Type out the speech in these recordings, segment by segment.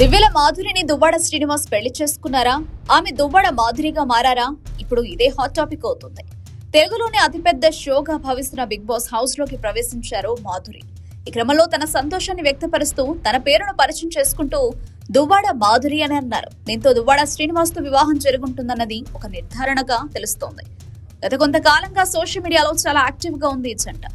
దివ్యల మాధురిని దువ్వాడ శ్రీనివాస్ పెళ్ళి చేసుకున్నారా? ఆమె దువ్వాడ మాధురిగా మారారా? ఇప్పుడు ఇదే హాట్ టాపిక్ అవుతుంది. తెలుగులోని అతిపెద్ద షోగా భావిస్తున్న బిగ్ బాస్ హౌస్లోకి ప్రవేశించారు మాధురి. ఈ క్రమంలో తన సంతోషాన్ని వ్యక్తపరుస్తూ తన పేరును పరిచయం చేసుకుంటూ దువ్వాడ మాధురి అని అన్నారు. దీంతో దువ్వాడ శ్రీనివాస్తో వివాహం జరుగుంటుందన్నది ఒక నిర్ధారణగా తెలుస్తోంది. గత కొంతకాలంగా సోషల్ మీడియాలో చాలా యాక్టివ్గా ఉంది ఈ జంట.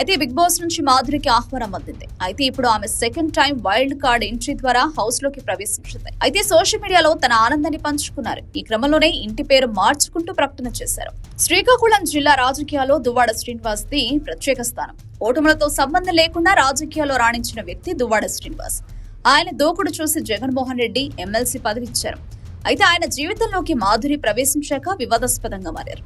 అయితే బిగ్ బాస్ నుంచి మాధురికి ఆహ్వానం అందింది. అయితే ఇప్పుడు ఆమె second time wild card entry ద్వారా హౌస్లోకి ప్రవేశించింది. అయితే సోషల్ మీడియాలో తన ఆనందాన్ని పంచుకున్నారు. ఈ క్రమంలోనే ఇంటి పేరు మార్చుకుంటూ ప్రకటన చేశారు. శ్రీకాకుళం జిల్లా రాజకీయాల్లో దువ్వాడ శ్రీనివాస్ ది ప్రత్యేక స్థానం. ఓటములతో సంబంధం లేకుండా రాజకీయాల్లో రాణించిన వ్యక్తి దువ్వాడ శ్రీనివాస్. ఆయన దూకుడు చూసి జగన్మోహన్ రెడ్డి ఎమ్మెల్సీ పదవి ఇచ్చారు. అయితే ఆయన జీవితంలోకి మాధురి ప్రవేశించాక వివాదాస్పదంగా మారారు.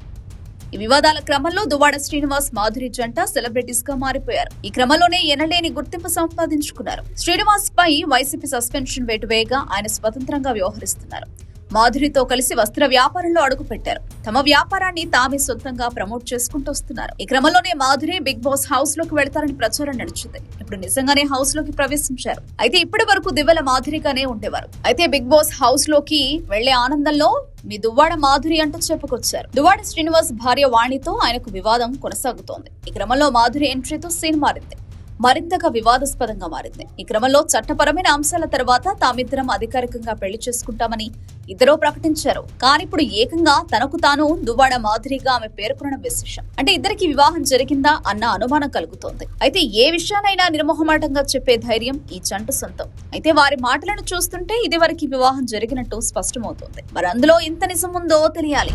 ఈ వివాదాల క్రమంలో దువాడ శ్రీనివాస్ మాధురి జంట సెలబ్రిటీస్గా మారిపోయారు. ఈ క్రమంలోనే ఎనలేని గుర్తింపు సంపాదించుకున్నారు. శ్రీనివాస్ పై వైసీపీ సస్పెన్షన్ వేటు వేయగా ఆయన స్వతంత్రంగా వ్యవహరిస్తున్నారు. మాధురితో కలిసి వస్త్ర వ్యాపారంలో అడుగుపెట్టారు. తమ వ్యాపారాన్ని తామే సొంతంగా ప్రమోట్ చేసుకుంటూ వస్తున్నారు. ఈ క్రమంలోనే మాధురి బిగ్ బాస్ హౌస్లోకి వెళ్తారని ప్రచారం నడిచింది. ఇప్పుడు నిజంగానే హౌస్లోకి ప్రవేశించారు. అయితే ఇప్పటి వరకు దివ్వల మాధురిగానే ఉండేవారు. అయితే బిగ్ బాస్ హౌస్లోకి వెళ్ళే ఆనందంలో మీ దువ్వాడ మాధురి అంటూ చెప్పుకొచ్చారు. దువ్వాడ శ్రీనివాస్ భార్య వాణితో ఆయనకు వివాదం కొనసాగుతోంది. ఈ క్రమంలో మాధురి ఎంట్రీతో సీన్ మారింది. మరింతగా వివాదాస్పదంగా మారింది. ఈ క్రమంలో చట్టపరమైన అంశాల తర్వాత తామిద్దరం అధికారికంగా పెళ్ళి చేసుకుంటామని ఇద్దరూ ప్రకటించారు. కానీ ఇప్పుడు ఏకంగా తనకు తాను దువ్వాడ మాదిరిగా ఆమె పేర్కొనడం విశేషం. అంటే ఇద్దరికి వివాహం జరిగిందా అన్న అనుమానం కలుగుతోంది. అయితే ఏ విషయానైనా నిర్మోహమాటంగా చెప్పే ధైర్యం ఈ జంట సొంతం. అయితే వారి మాటలను చూస్తుంటే ఇది వరకు వివాహం జరిగినట్టు స్పష్టమవుతోంది. మరి అందులో ఎంత నిజం ఉందో తెలియాలి.